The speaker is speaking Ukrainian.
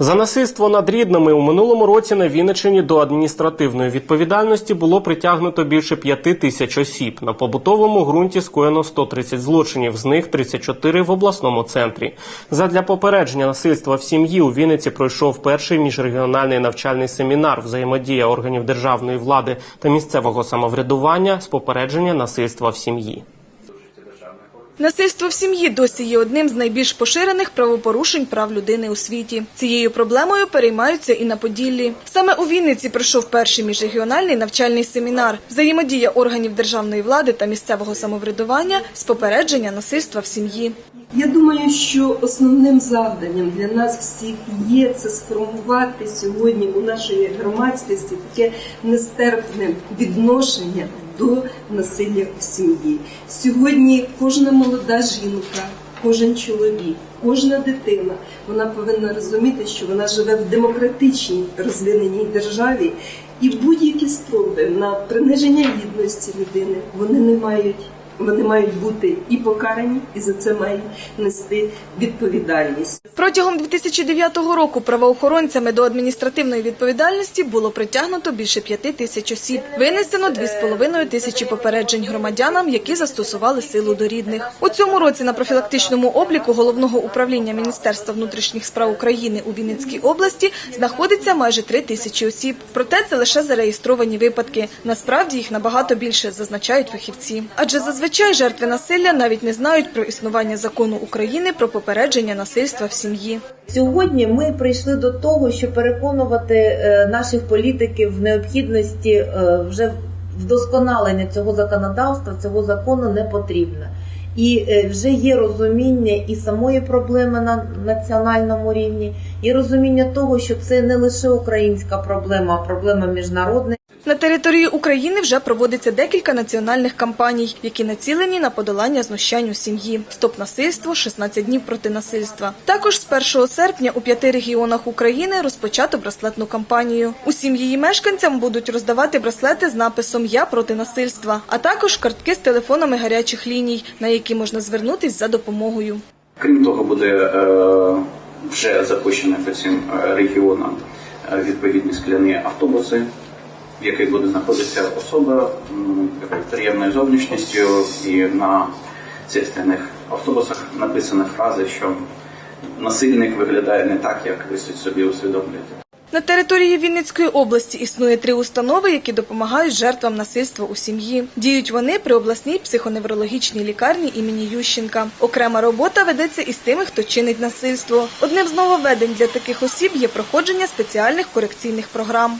За насильство над рідними у минулому році на Вінниччині до адміністративної відповідальності було притягнуто більше п'яти тисяч осіб. На побутовому ґрунті скоєно 130 злочинів, з них 34 в обласному центрі. Задля попередження насильства в сім'ї у Вінниці пройшов перший міжрегіональний навчальний семінар взаємодія органів державної влади та місцевого самоврядування з попередження насильства в сім'ї. Насильство в сім'ї досі є одним з найбільш поширених правопорушень прав людини у світі. Цією проблемою переймаються і на Поділлі. Саме у Вінниці пройшов перший міжрегіональний навчальний семінар взаємодія органів державної влади та місцевого самоврядування з попередження насильства в сім'ї. Я думаю, що основним завданням для нас всіх є це сформувати сьогодні у нашої громадськості таке нестерпне відношення до насилля в сім'ї. Сьогодні кожна молода жінка, кожен чоловік, кожна дитина вона повинна розуміти, що вона живе в демократичній розвиненій державі, і будь-які спроби на приниження гідності людини вони не мають. Вони мають бути і покарані, і за це мають нести відповідальність. Протягом 2009 року правоохоронцями до адміністративної відповідальності було притягнуто більше п'яти тисяч осіб. Винесено дві з половиною тисячі попереджень громадянам, які застосували силу до рідних. У цьому році на профілактичному обліку головного управління Міністерства внутрішніх справ України у Вінницькій області знаходиться майже три тисячі осіб. Проте це лише зареєстровані випадки. Насправді їх набагато більше, зазначають фахівці. Адже зазвичай жертви насилля навіть не знають про існування закону України про попередження насильства в сім'ї. Сьогодні ми прийшли до того, щоб переконувати е, наших політиків в необхідності е, вже вдосконалення цього законодавства, цього закону не потрібно. І е, вже є розуміння і самої проблеми на національному рівні, і розуміння того, що це не лише українська проблема, а проблема міжнародна. На території України вже проводиться декілька національних кампаній, які націлені на подолання знущань у сім'ї. Стоп насильство, 16 днів проти насильства. Також з 1 серпня у п'яти регіонах України розпочато браслетну кампанію. Усім її мешканцям будуть роздавати браслети з написом Я проти насильства, а також картки з телефонами гарячих ліній, на які можна звернутись за допомогою. Крім того, буде е, вже запущено по цим е, регіонам е, відповідні скляні автобуси, в яких буде знаходитися особа такою приємною зовнішністю, і на цих автобусах написана фраза, що насильник виглядає не так, як ви собі усвідомлюєте. На території Вінницької області існує три установи, які допомагають жертвам насильства у сім'ї. Діють вони при обласній психоневрологічній лікарні імені Ющенка. Окрема робота ведеться із тими, хто чинить насильство. Одним з нововведень для таких осіб є проходження спеціальних корекційних програм.